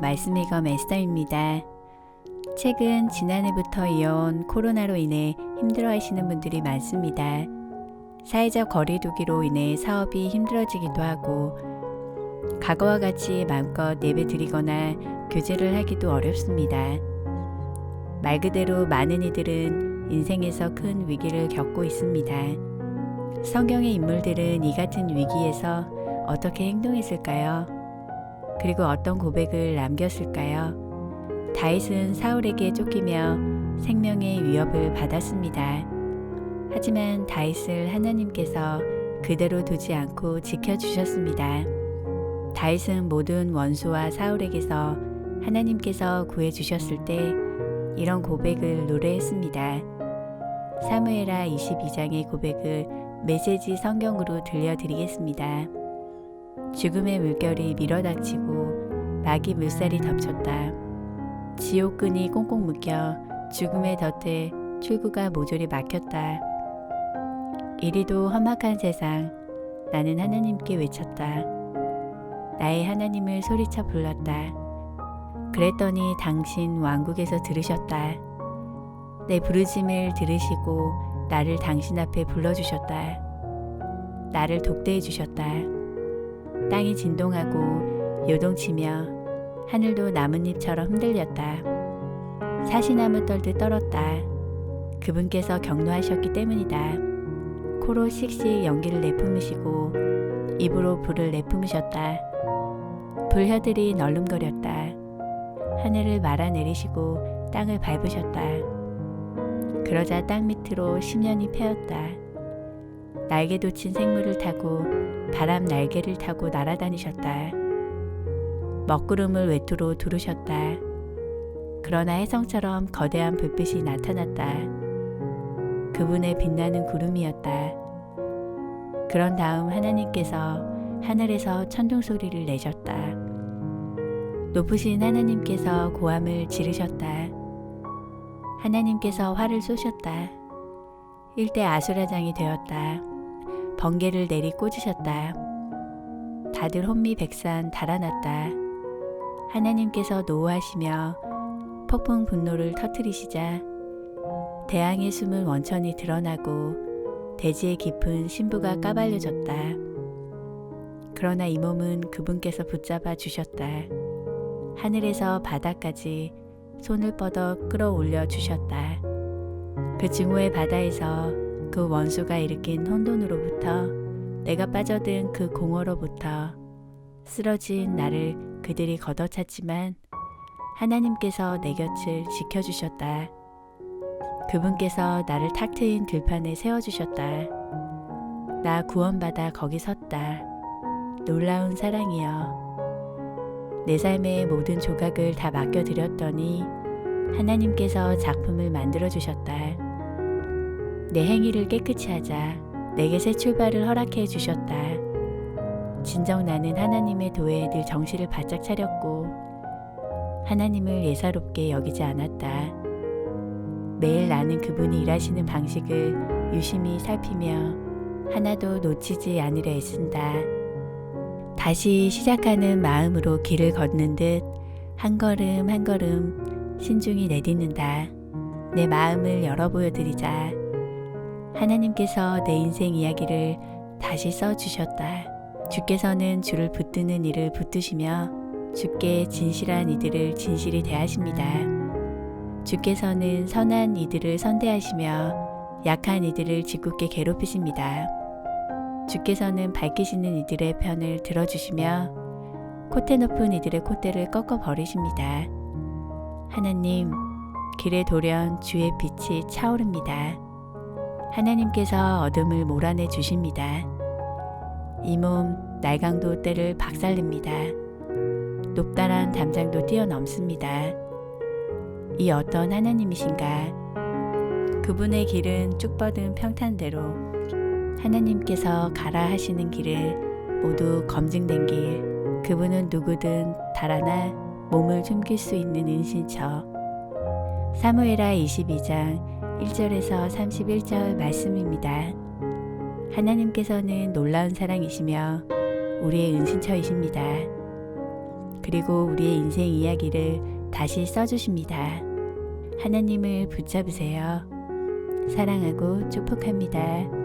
말씀 읽어 메스터입니다. 최근 지난해부터 이어온 코로나로 인해 힘들어 하시는 분들이 많습니다. 사회적 거리두기로 인해 사업이 힘들어지기도 하고, 과거와 같이 마음껏 예배 드리거나 교제를 하기도 어렵습니다. 말 그대로 많은 이들은 인생에서 큰 위기를 겪고 있습니다. 성경의 인물들은 이 같은 위기에서 어떻게 행동했을까요? 그리고 어떤 고백을 남겼을까요? 다윗은 사울에게 쫓기며 생명의 위협을 받았습니다. 하지만 다윗을 하나님께서 그대로 두지 않고 지켜주셨습니다. 다윗은 모든 원수와 사울에게서 하나님께서 구해주셨을 때 이런 고백을 노래했습니다. 사무에라 22장의 고백을 메시지 성경으로 들려드리겠습니다. 죽음의 물결이 밀어닥치고 마귀 물살이 덮쳤다. 지옥끈이 꽁꽁 묶여 죽음의 덫에 출구가 모조리 막혔다. 이리도 험악한 세상, 나는 하나님께 외쳤다. 나의 하나님을 소리쳐 불렀다. 그랬더니 당신 왕국에서 들으셨다. 내 부르짐을 들으시고 나를 당신 앞에 불러주셨다. 나를 독대해 주셨다. 땅이 진동하고 요동치며 하늘도 나뭇잎처럼 흔들렸다. 사시나무 떨듯 떨었다. 그분께서 경노하셨기 때문이다. 코로 씩씩 연기를 내뿜으시고 입으로 불을 내뿜으셨다. 불혀들이 널름거렸다. 하늘을 말아 내리시고 땅을 밟으셨다. 그러자 땅 밑으로 심연이 패었다. 날개 돋친 생물을 타고 바람 날개를 타고 날아다니셨다. 먹구름을 외투로 두르셨다. 그러나 혜성처럼 거대한 불빛이 나타났다. 그분의 빛나는 구름이었다. 그런 다음 하나님께서 하늘에서 천둥 소리를 내셨다. 높으신 하나님께서 고함을 지르셨다. 하나님께서 활을 쏘셨다. 일대 아수라장이 되었다. 번개를 내리 꽂으셨다. 다들 혼미백산 달아났다. 하나님께서 노하시며 폭풍 분노를 터뜨리시자 대항의 숨은 원천이 드러나고 대지의 깊은 신부가 까발려졌다. 그러나 이 몸은 그분께서 붙잡아 주셨다. 하늘에서 바다까지 손을 뻗어 끌어올려 주셨다. 그 증오의 바다에서 그 원수가 일으킨 혼돈으로부터 내가 빠져든 그 공허로부터 쓰러진 나를 그들이 걷어찼지만 하나님께서 내 곁을 지켜주셨다. 그분께서 나를 탁 트인 들판에 세워주셨다. 나 구원받아 거기 섰다. 놀라운 사랑이여. 내 삶의 모든 조각을 다 맡겨드렸더니 하나님께서 작품을 만들어주셨다. 내 행위를 깨끗이 하자 내게 새 출발을 허락해 주셨다. 진정 나는 하나님의 도에 늘 정신을 바짝 차렸고 하나님을 예사롭게 여기지 않았다. 매일 나는 그분이 일하시는 방식을 유심히 살피며 하나도 놓치지 않으려 애쓴다. 다시 시작하는 마음으로 길을 걷는 듯 한 걸음 한 걸음 신중히 내딛는다. 내 마음을 열어 보여드리자. 하나님께서 내 인생 이야기를 다시 써주셨다. 주께서는 주를 붙드는 이를 붙드시며 주께 진실한 이들을 진실히 대하십니다. 주께서는 선한 이들을 선대하시며 약한 이들을 짓궂게 괴롭히십니다. 주께서는 밝히시는 이들의 편을 들어주시며 콧대 높은 이들의 콧대를 꺾어 버리십니다. 하나님, 길에 돌연 주의 빛이 차오릅니다. 하나님께서 어둠을 몰아내 주십니다. 이 몸 날강도 때를 박살냅니다. 높다란 담장도 뛰어넘습니다. 이 어떤 하나님이신가? 그분의 길은 쭉 뻗은 평탄대로 하나님께서 가라 하시는 길을 모두 검증된 길. 그분은 누구든 달아나 몸을 숨길 수 있는 은신처. 사무에라 22장 1절에서 31절 말씀입니다. 하나님께서는 놀라운 사랑이시며 우리의 은신처이십니다. 그리고 우리의 인생 이야기를 다시 써주십니다. 하나님을 붙잡으세요. 사랑하고 축복합니다.